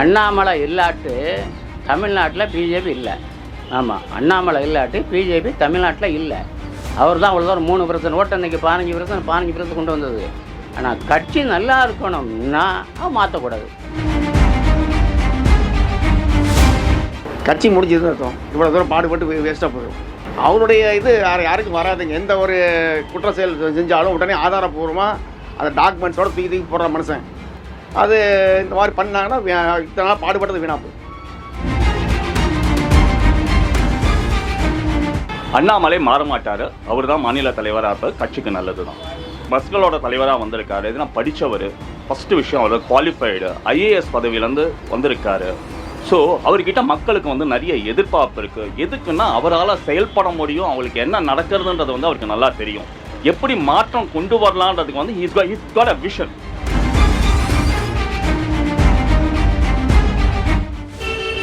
அண்ணாமலை இல்லாட்டு தமிழ்நாட்டில் பிஜேபி இல்லை. ஆமாம் அண்ணாமலை இல்லாட்டு பிஜேபி தமிழ்நாட்டில் இல்லை. அவர் தான் அவ்வளோ தூரம் மூணு பர்சன்ட் ஓட்டு அன்றைக்கி பதினஞ்சு பர்சன்ட் பதினஞ்சு பர்சன்ட் கொண்டு வந்தது. ஆனால் கட்சி நல்லா இருக்கணும்னா அவன் மாற்றக்கூடாது கட்சி முடிஞ்சதுன்னு அர்த்தம். இவ்வளோ தூரம் பாடுபட்டு வேஸ்ட்டாக போயிடும் அவருடைய இது யார் யாருக்கும் வராதுங்க. எந்த ஒரு குற்ற செயல் செஞ்சாலும் உடனே ஆதாரப்பூர்வமாக அந்த டாக்குமெண்ட்ஸோட தூக்கி தூக்கி போடுற மனுஷன். அது இந்த மாதிரி பண்ணாங்கன்னா இத்தனை நாள் பாடுபட்டது வீணா போகும். அண்ணாமலை மாற மாட்டார் அவர் தான் மாநில தலைவராக இருப்பது கட்சிக்கு நல்லது தான் பஸ்களோட தலைவராக வந்திருக்காரு. இதுனா படித்தவர் ஃபஸ்ட்டு விஷயம் அவர் குவாலிஃபைடு ஐஏஎஸ் பதவியிலேருந்து வந்திருக்காரு. ஸோ அவர்கிட்ட மக்களுக்கு வந்து நிறைய எதிர்பார்ப்பு இருக்குது எதுக்குன்னா அவரால் செயல்பட முடியும். அவங்களுக்கு என்ன நடக்கிறதுன்றது வந்து அவருக்கு நல்லா தெரியும். எப்படி மாற்றம் கொண்டு வரலான்றதுக்கு வந்து ஹீஸ் got விஷன்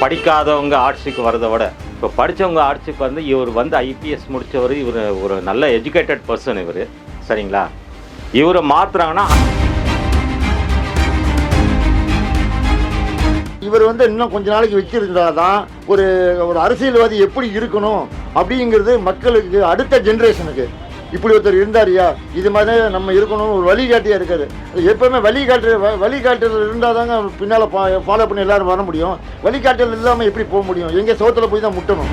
படிக்காதவங்க ஆட்சிக்கு வரதை விட இப்போ படித்தவங்க ஆட்சிக்கு வந்து இவர் வந்து ஐபிஎஸ் முடித்தவர் இவர் ஒரு நல்ல எஜுகேட்டட் பர்சன் இவர். சரிங்களா? இவரை மாற்றுறாங்கன்னா இவர் வந்து இன்னும் கொஞ்ச நாளைக்கு வச்சிருந்தா தான் ஒரு ஒரு அரசியல்வாதி எப்படி இருக்கணும் அப்படிங்கிறது மக்களுக்கு அடுத்த ஜென்ரேஷனுக்கு இப்படி ஒருத்தர் இருந்தாரியா? இது மாதிரி நம்ம இருக்கணும்னு ஒரு வழிகாட்டியா இருக்காரு. எப்பவுமே வழிகாட்டு வ- வழிகாட்டுதல் இருந்தால் தாங்க பின்னால் ஃபாலோ பண்ணி எல்லாரும் வர முடியும். வழிகாட்டுதல் இல்லாமல் எப்படி போக முடியும்? எங்கள் சோத்துல போய் தான் முட்டணும்.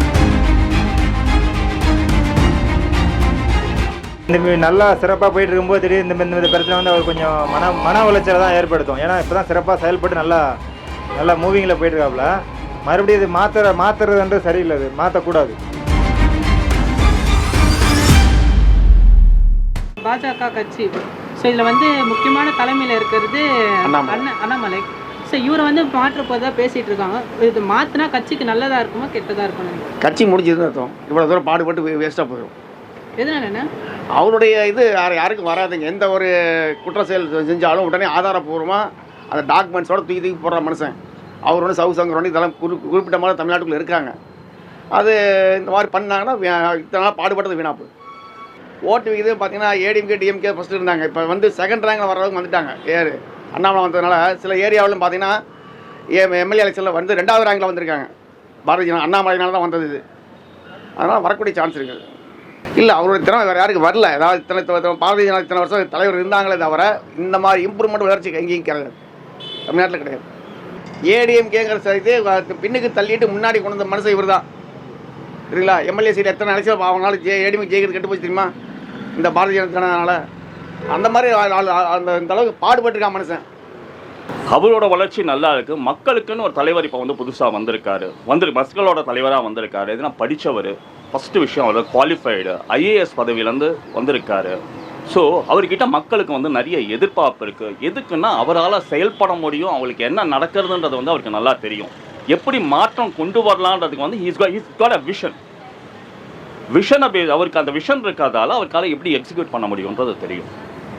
இந்த நல்லா சிறப்பாக போயிட்டு இருக்கும்போது திடீர் இந்த இந்த இந்த பிரச்சனை வந்து அவர் கொஞ்சம் மன மன உளைச்சலை தான் ஏற்படுத்தும். ஏன்னா இப்போ தான் சிறப்பாக செயல்பட்டு நல்லா நல்லா மூவிங்கில் போயிட்டு இருக்காப்புல. மறுபடியும் இது மாற்றுற மாற்றுறதுன்றது சரியில்லை அது மாற்றக்கூடாது பாஜக கட்சி. ஸோ இதில் வந்து முக்கியமான தலைமையில் இருக்கிறது. அண்ணா அண்ணாமலை. ஸோ இவரை வந்து மாற்ற போதா பேசிட்டு இருக்காங்க. இது மாற்றினா கட்சிக்கு நல்லதா இருக்குமா கெட்டதா இருக்குமா? கட்சி முடிஞ்சதுன்னு அர்த்தம். இவ்வளோ தூரம் பாடுபட்டு வேஸ்ட்டாக போயிடும் எதனால அவருடைய இது யார் யாருக்கும் வராதுங்க. எந்த ஒரு குற்ற செயல் செஞ்சாலும் உடனே ஆதாரப்பூர்வமாக அந்த டாக்குமெண்ட்ஸோட தூக்கி தூக்கி போடுற மனுஷன். அவர் ஒன்று சவு சங்கர் இதெல்லாம் குறி குறிப்பிட்ட மாதிரி தமிழ்நாட்டுக்குள்ள இருக்காங்க. அது இந்த மாதிரி பண்ணாங்கன்னா இத்தனை நாள் பாடுபட்டது வீணா போகுது ஓட்டு விகிதம் பார்த்தீங்கன்னா ஏடிஎம்கே டிஎம்கே ஃபஸ்ட்டு இருந்தாங்க. இப்போ வந்து செகண்ட் ரேங்கில் வர்றவங்க வந்துட்டாங்க. ஏறு. அண்ணாமலை வந்ததுனால சில ஏரியாவிலும் பார்த்தீங்கன்னா எம்எல்ஏ எலெக்ஷனில் வந்து ரெண்டாவது ரேங்கில் வந்திருக்காங்க. பாரதிய ஜனதா தான் வந்தது இது. அதனால் வரக்கூடிய சான்ஸ் இருக்குது. இல்லை அவருடைய திறமை வேறு யாருக்கு வரல. ஏதாவது இத்தனை இத்தனை- பாரதிய ஜனதா இத்தனை வருஷம் தலைவர் இருந்தாங்களே தவிர இந்த மாதிரி இம்ப்ரூவ்மெண்ட் வளர்ச்சி எங்கேயும் கிடையாது. தமிழ்நாட்டில் கிடையாது. ஏடிஎம்கேங்கிற சைத்து பின்னுக்கு தள்ளிட்டு முன்னாடி கொண்டு வந்த மனுஷன் இவர் தான் சரிங்களா எம்எல்ஏ சீட் எத்தனை நினைச்சா அவங்களால ஜே ஏடிஎம் ஜெயிக்கிறது கெட்டு போச்சு தெரியுமா? இந்த பாரதிய ஜனதானால அந்த மாதிரி அந்த இந்த அளவுக்கு பாடுபட்டிருக்கான் மனுஷன். அவரோட வளர்ச்சி நல்லா இருக்கு. மக்களுக்குன்னு ஒரு தலைவர் இப்போ வந்து புதுசாக வந்திருக்காரு. வந்துரு மக்களோட தலைவராக வந்திருக்காரு. எதுனா படித்தவர் ஃபஸ்ட்டு விஷயம் அவர் குவாலிஃபைடு ஐஏஎஸ் பதவியிலேருந்து வந்திருக்காரு. ஸோ அவர்கிட்ட மக்களுக்கு வந்து நிறைய எதிர்பார்ப்பு இருக்குது எதுக்குன்னா அவரால் செயல்பட முடியும். அவங்களுக்கு என்ன நடக்கிறதுன்றது வந்து அவருக்கு நல்லா தெரியும். எப்படி மாற்றம் கொண்டு வரலான்றதுக்கு வந்து he's is got a vision விஷனை அப்படி அவருக்கு அந்த விஷன் இருக்காதால அவருக்கால எப்படி எக்ஸிக்யூட் பண்ண முடியும்ன்றது தெரியும்.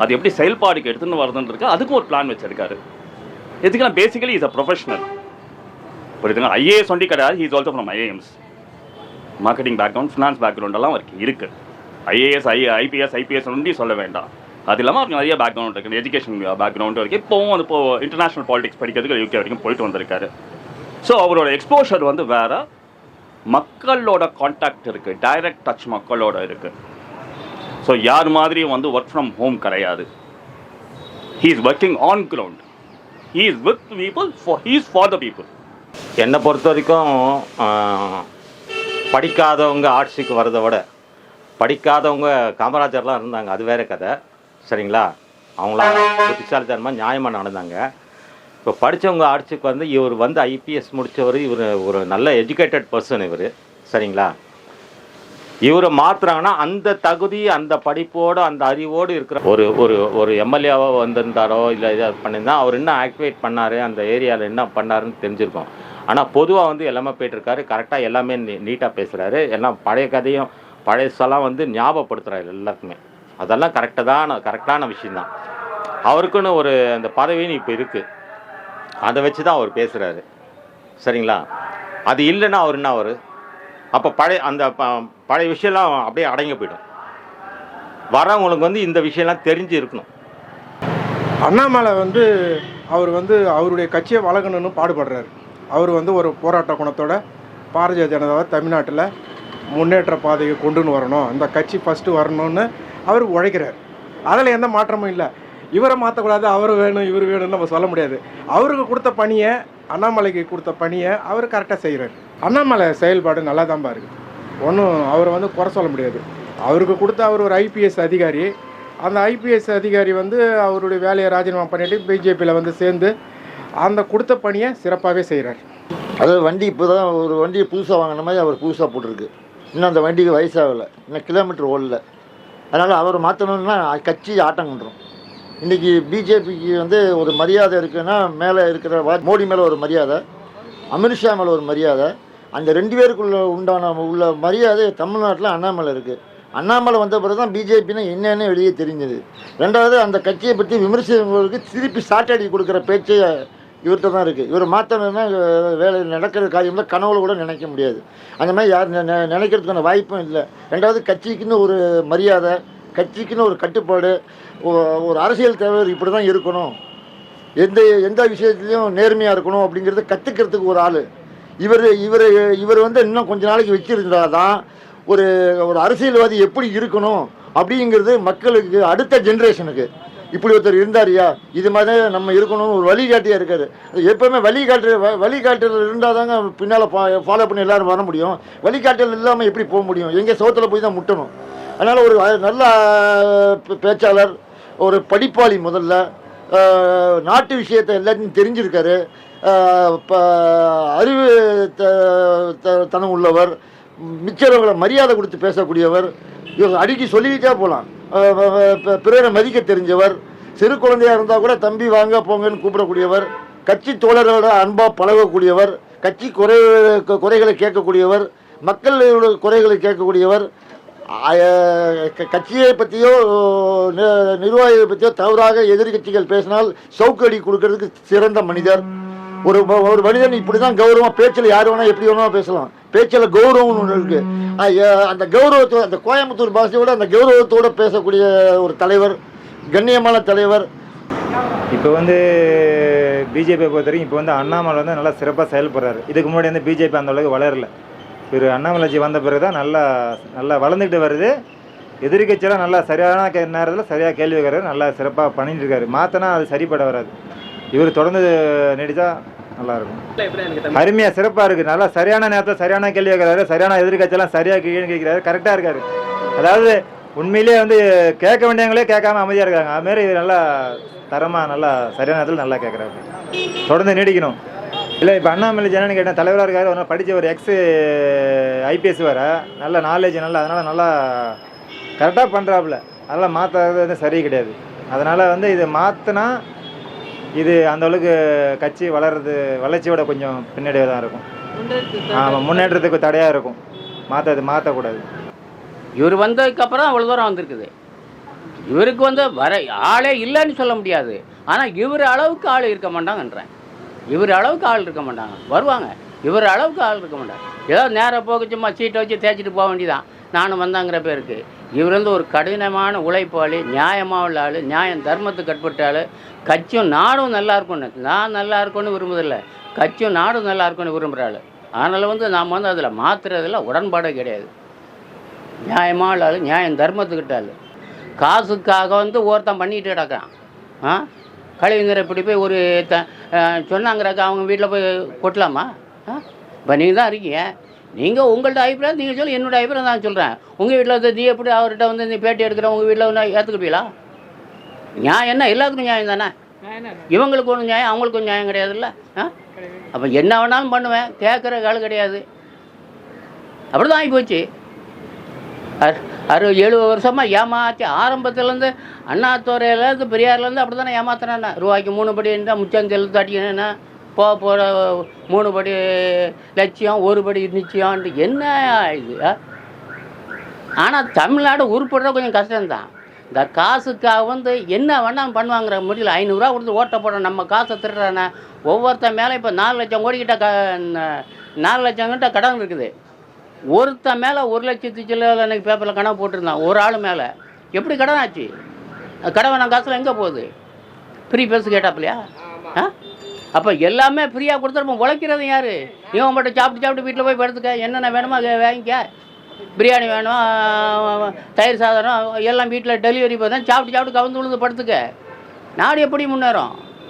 அது எப்படி செயல்பாடுக்கு எடுத்துன்னு வருதுன்றது அதுக்கும் ஒரு பிளான் வச்சிருக்காரு. எதுக்குன்னா பேசிக்கலி இஸ் அ ப்ரொஃபஷனல் புரியுதுங்க ஐஏஎஸ் ஒண்டி கிடையாது. He's also from IIMs marketing background finance background எல்லாம் அவருக்கு இருக்கு. ஐஏஎஸ் ஐ ஐபிஎஸ் ஐபிஎஸ் ஒண்டி சொல்ல வேண்டாம். அது இல்லாமல் அவருக்கு நிறைய பேக்ரவுண்ட் இருக்குது எஜுகேஷன் பேக்ரவுண்ட் இருக்குது இப்போவும் வந்து இப்போ இன்டர்நேஷனல் பாலிடிக்ஸ் படிக்கிறதுக்கு யூகே வரைக்கும் போயிட்டு வந்திருக்காரு. ஸோ அவரோட எக்ஸ்போஷர் வந்து வேறு. மக்களோட காண்டாக்ட் இருக்குது டைரக்ட் டச் மக்களோட இருக்குது ஸோ யார் மாதிரியும் வந்து ஒர்க் ஃப்ரம் ஹோம் கிடையாது. He is working on ground he is with people for he is for the people என்னை பொறுத்த வரைக்கும் படிக்காதவங்க ஆட்சிக்கு வரதை விட படிக்காதவங்க காமராஜர்லாம் இருந்தாங்க. அது வேற கதை. சரிங்களா? அவங்களாம் புத்திசாலித்தனமாக நியாயமாக நடந்தாங்க. இப்போ படித்தவங்க ஆட்சிக்கு வந்து இவர் வந்து ஐபிஎஸ் முடித்தவர் இவர் ஒரு நல்ல எஜுகேட்டட் பர்சன் இவர். சரிங்களா? இவரை மாற்றுறாங்கன்னா அந்த தகுதி அந்த படிப்போடு அந்த அறிவோடு இருக்கிற ஒரு ஒரு ஒரு எம்எல்ஏவோ வந்திருந்தாரோ இல்லை இதை பண்ணியிருந்தா அவர் என்ன ஆக்டிவேட் பண்ணார் அந்த ஏரியாவில் என்ன பண்ணாருன்னு தெரிஞ்சிருக்கோம். ஆனால் பொதுவாக வந்து எல்லாமே போயிட்டுருக்காரு. கரெக்டாக எல்லாமே நீட்டாக பேசுகிறாரு எல்லாம் பழைய கதையும் பழையசெல்லாம் வந்து ஞாபகப்படுத்துகிறாரு எல்லாருக்குமே அதெல்லாம் கரெக்டாக தான் கரெக்டான விஷயந்தான் அவருக்குன்னு ஒரு அந்த பதவின்னு இப்போ இருக்குது அதை வச்சு தான் அவர் பேசுகிறாரு சரிங்களா? அது இல்லைன்னா அவர் என்ன அவர்? அப்போ பழைய அந்த ப- பழைய விஷயம்லாம் அப்படியே அடங்கி போயிடும். வரவங்களுக்கு வந்து இந்த விஷயம்லாம் தெரிஞ்சு இருக்கணும். அண்ணாமலை வந்து அவர் வந்து அவருடைய கட்சியை வளர்க்கணும்னு பாடுபடுறாரு. அவர் வந்து ஒரு போராட்ட குணத்தோட பாரதிய ஜனதாவை தமிழ்நாட்டில் முன்னேற்ற பாதையை கொண்டுன்னு வரணும். இந்த கட்சி ஃபஸ்ட்டு வரணும்னு அவர் உழைக்கிறார். அதில் எந்த மாற்றமும் இல்லை. இவரை மாற்றக்கூடாது அவர் வேணும் இவர் வேணும்னு நம்ம சொல்ல முடியாது. அவருக்கு கொடுத்த பணியை அண்ணாமலைக்கு கொடுத்த பணியை அவர் கரெக்டாக செய்கிறார் அண்ணாமலை செயல்பாடு நல்லா தான் இருக்குது ஒன்றும் அவரை வந்து குறை சொல்ல முடியாது. அவருக்கு கொடுத்த அவர் ஒரு ஐபிஎஸ் அதிகாரி. அந்த ஐபிஎஸ் அதிகாரி வந்து அவருடைய வேலையை ராஜினாமா பண்ணிட்டு பிஜேபியில் வந்து சேர்ந்து அந்த கொடுத்த பணியை சிறப்பாகவே செய்கிறார் அதாவது வண்டி இப்போ தான் ஒரு வண்டியை புதுசாக வாங்கின மாதிரி அவர் புதுசாக போட்டிருக்கு. இன்னும் அந்த வண்டிக்கு வயசாகலை. இன்னும் கிலோமீட்டர் ஓடல. அதனால் அவர் மாற்றணும்னா கட்சி ஆட்டம் பண்ணுறோம் இன்றைக்கி பிஜேபிக்கு வந்து ஒரு மரியாதை இருக்குன்னா மேலே இருக்கிற மோடி மேலே ஒரு மரியாதை அமித்ஷா மேலே ஒரு மரியாதை. அந்த ரெண்டு பேருக்குள்ள உண்டான உள்ள மரியாதை தமிழ்நாட்டில் அண்ணாமலை இருக்குது அண்ணாமலை வந்த பிறகு தான் பிஜேபினா என்னென்னு வெளியே தெரிஞ்சது. ரெண்டாவது அந்த கட்சியை பற்றி விமர்சிக்கிறவங்களுக்கு திருப்பி சாட்டடி கொடுக்குற பேச்சை இவர்கிட்ட தான் இருக்குது இவர் மாற்றணும்னா வேலை நடக்கிற காரியம்லாம் கனவுல கூட நினைக்க முடியாது. அந்த மாதிரி யார் நெ- நெ- நினைக்கிறதுக்கான வாய்ப்பும் இல்லை. ரெண்டாவது கட்சிக்குன்னு ஒரு மரியாதை கட்சிக்குன்னு ஒரு கட்டுப்பாடு ஒரு அரசியல் தலைவர் இப்படி தான் இருக்கணும். எந்த எந்த விஷயத்துலையும் நேர்மையாக இருக்கணும் அப்படிங்கிறத கற்றுக்கிறதுக்கு ஒரு ஆள். இவர் இவர் இவர் வந்து இன்னும் கொஞ்ச நாளைக்கு வச்சுருந்தா தான் ஒரு ஒரு அரசியல்வாதி எப்படி இருக்கணும் அப்படிங்கிறது மக்களுக்கு அடுத்த ஜென்ரேஷனுக்கு. இப்படி ஒருத்தர் இருந்தாரியா? இது மாதிரி நம்ம இருக்கணும்னு ஒரு வழிகாட்டியாக இருக்காரு. எப்போவுமே வழிகாட்டு வ- வழிகாட்டுதல் இருந்தால் தாங்க பின்னால் ஃபாலோ பண்ணி எல்லோரும் வர முடியும். வழிகாட்டல் இல்லாமல் எப்படி போக முடியும்? எங்கே சோத்தில் போய் தான் முட்டணும். அதனால் ஒரு நல்ல பே- பேச்சாளர் ஒரு படிப்பாளி முதல்ல. நாட்டு விஷயத்தை எல்லாத்தையும் தெரிஞ்சிருக்காரு. ப- அறிவு த- த- தனம் உள்ளவர் மிச்சவங்களை மரியாதை கொடுத்து பேசக்கூடியவர் இவங்க அடிக்கி சொல்லிக்கிட்டே போகலாம் பிறரை மதிக்க தெரிஞ்சவர் சிறு குழந்தையாக இருந்தால் கூட தம்பி வாங்க போங்கன்னு கூப்பிடக்கூடியவர் கட்சி தோழரோட அன்பாக பழகக்கூடியவர் கட்சி குறை குறைகளை கேட்கக்கூடியவர் மக்களோட குறைகளை கேட்கக்கூடியவர் கட்சியை பற்றியோ நி- நிர்வாகிகளை பற்றியோ தவறாக எதிர்கட்சிகள் பேசினால் சவுக்கடி கொடுக்கறதுக்கு சிறந்த மனிதர். ஒரு ஒரு மனிதன் இப்படி தான் கௌரவமாக பேச்சில் யார் வேணால் எப்படி வேணாலும் பேசலாம். பேச்சில் கௌரவம்னு ஒன்று இருக்குது அந்த கௌரவத்தோட அந்த கோயம்புத்தூர் பாஷையோட அந்த கௌரவத்தோட பேசக்கூடிய ஒரு தலைவர் கண்ணியமான தலைவர். இப்போ வந்து பிஜேபியை பொறுத்த வரைக்கும் இப்போ வந்து அண்ணாமலை வந்து நல்லா சிறப்பாக செயல்படுறாரு. இதுக்கு முன்னாடி வந்து பிஜேபி அந்த அளவுக்கு வளரல. திரு அண்ணாமலைஜி வந்த பிறகு தான் நல்லா நல்லா வளர்ந்துக்கிட்டு வருது. எதிர்கட்சியெல்லாம் நல்லா சரியான கே நேரத்தில் சரியாக கேள்வி கேட்கறாரு. நல்லா சிறப்பாக பண்ணிட்டு இருக்காரு. மாற்றினா அது சரிப்பட வராது. இவர் தொடர்ந்து நீடித்தா நல்லாயிருக்கும் அருமையாக சிறப்பாக இருக்குது நல்லா சரியான நேரத்தில் சரியான கேள்வி கேட்குறாரு. சரியான எதிர்கட்சியெல்லாம் சரியாக கேள்வி கேட்குறாரு கரெக்டாக இருக்காரு. அதாவது உண்மையிலேயே வந்து கேட்க வேண்டியவங்களே கேட்காம அமைதியாக இருக்காங்க. அதுமாரி நல்லா தரமாக நல்லா சரியான நேரத்தில் நல்லா கேட்குறாரு. தொடர்ந்து நீடிக்கணும். இல்லை இப்போ அண்ணாமலை ஜனனி கேட்டேன் தலைவராக இருக்காரு. அவர் படித்த ஒரு எக்ஸு ஐபிஎஸ் வேற. நல்ல நாலேஜ் நல்லா அதனால் நல்லா கரெக்டாக பண்ணுறாப்புல அதெல்லாம் மாற்றுறது வந்து சரி கிடையாது. அதனால் வந்து இது மாற்றினா இது அந்த அளவுக்கு கட்சி வளர்றது வளர்ச்சியோட கொஞ்சம் பின்னாடியே தான் இருக்கும். ஆமாம் முன்னேற்றத்துக்கு தடையாக இருக்கும். மாற்றது மாற்றக்கூடாது இவர் வந்ததுக்கப்புறம் அவ்வளோ தூரம் வந்திருக்குது. இவருக்கு வந்து வர ஆளே இல்லைன்னு சொல்ல முடியாது. ஆனால் இவர் அளவுக்கு ஆள் இருக்க மாட்டாங்கன்றேன். இவர் அளவுக்கு ஆள் இருக்க மாட்டாங்க. வருவாங்க. இவர் அளவுக்கு ஆள் இருக்க மாட்டாங்க. ஏதோ நேராக போக சும்மா சீட்டை வச்சு தேய்ச்சிட்டு போக வேண்டியதான் நானும் வந்தாங்கிற பேருக்கு. இவர் வந்து ஒரு கடினமான உழைப்பாளி நியாயமாக உள்ள ஆள் நியாயம் தர்மத்துக்கு கட்பட்ட ஆள். கட்சியும் நாடும் நல்லா இருக்கும்னு. நான் நல்லா இருக்கும்னு விரும்புதில்லை கட்சியும் நாடும் நல்லா இருக்கும்னு விரும்புகிற ஆள். அதனால் வந்து நாம் வந்து அதில் மாற்றுறதுல உடன்பாடே கிடையாது. நியாயமாக ஆள் நியாயம் தர்மத்துக்கிட்ட ஆள். காசுக்காக வந்து ஒருத்தன் பண்ணிக்கிட்டு கிடக்கான் ஆ? கழிவுங்கிற இப்படி போய் ஒரு த சொன்னாங்கிறக்க அவங்க வீட்டில் போய் கொட்டலாமா? ஆ இப்போ நீங்கள் தான் இருக்கீங்க. நீங்கள் உங்கள்ட்ட அபிப்பிராயம் நீங்கள் சொல்லி என்னோட அபிப்பிராயம் தான் சொல்கிறேன் உங்கள் வீட்டில் வந்து நீ எப்படி அவர்கிட்ட வந்து நீ பேட்டி எடுக்கிற உங்கள் வீட்டில் வந்து ஏற்றுக்குவீங்களா நியாயம் என்ன? எல்லாத்துக்கும் நியாயம் தானே? இவங்களுக்கு ஒன்றும் நியாயம். அவங்களுக்கு ஒரு நியாயம் கிடையாதுல்ல? ஆ? அப்போ என்ன வேணாலும் பண்ணுவேன் கேட்குற ஆள் கிடையாது. அப்படி தான் ஆகிப்போச்சு அறு எழுபது வருஷமாக ஏமாற்றி ஆரம்பத்துலேருந்து அண்ணாத்துறையிலேருந்து பெரியார்லேருந்து அப்படி தானே ஏமாத்துறானே ரூபாய்க்கு மூணு படி இருந்தால் முச்சம் செலுத்து அடிக்கணும்னா போக போகிற மூணு படி லட்சியம் ஒரு படி நிச்சயம்ட்டு என்ன இது? ஆனால் தமிழ்நாடு உருப்படுற கொஞ்சம் கஷ்டம்தான். இந்த காசுக்காக வந்து என்ன வேணாலும் பண்ணுவாங்கிற முடியல. ஐநூறுரூவா கொடுத்து ஓட்ட போட நம்ம காசை திருடுறானே. ஒவ்வொருத்தன் மேலே இப்போ நாலு லட்சம் கோடிக்கிட்ட க நாலு லட்சம் கிட்ட கடன் இருக்குது. ஒருத்தன் மேலே ஒரு லட்சத்து சில்லற அன்னைக்கு பேப்பரில் கணக்கு போட்டிருந்தான். ஒரு ஆள் மேலே. எப்படி கடன் ஆச்சு? வேணாம் காசுல எங்கே போகுது? ஃப்ரீ பேஸ் கேட்டாப்லையா ஆ? அப்போ எல்லாமே ஃப்ரீயாக கொடுத்துருப்போம். உழைக்கிறது யார்? இவன் மட்டும் சாப்பிட்டு சாப்பிட்டு வீட்டில் போய் படுத்துக்க. என்னென்ன வேணுமோ அதை வாங்கிக்க. பிரியாணி வேணும் தயிர் சாதனம் எல்லாம் வீட்டில் டெலிவரி தான் சாப்பிட்டு சாப்பிட்டு கவுந்து விழுந்து படுத்துக்க. நாடு எப்படி முன்னேறும்?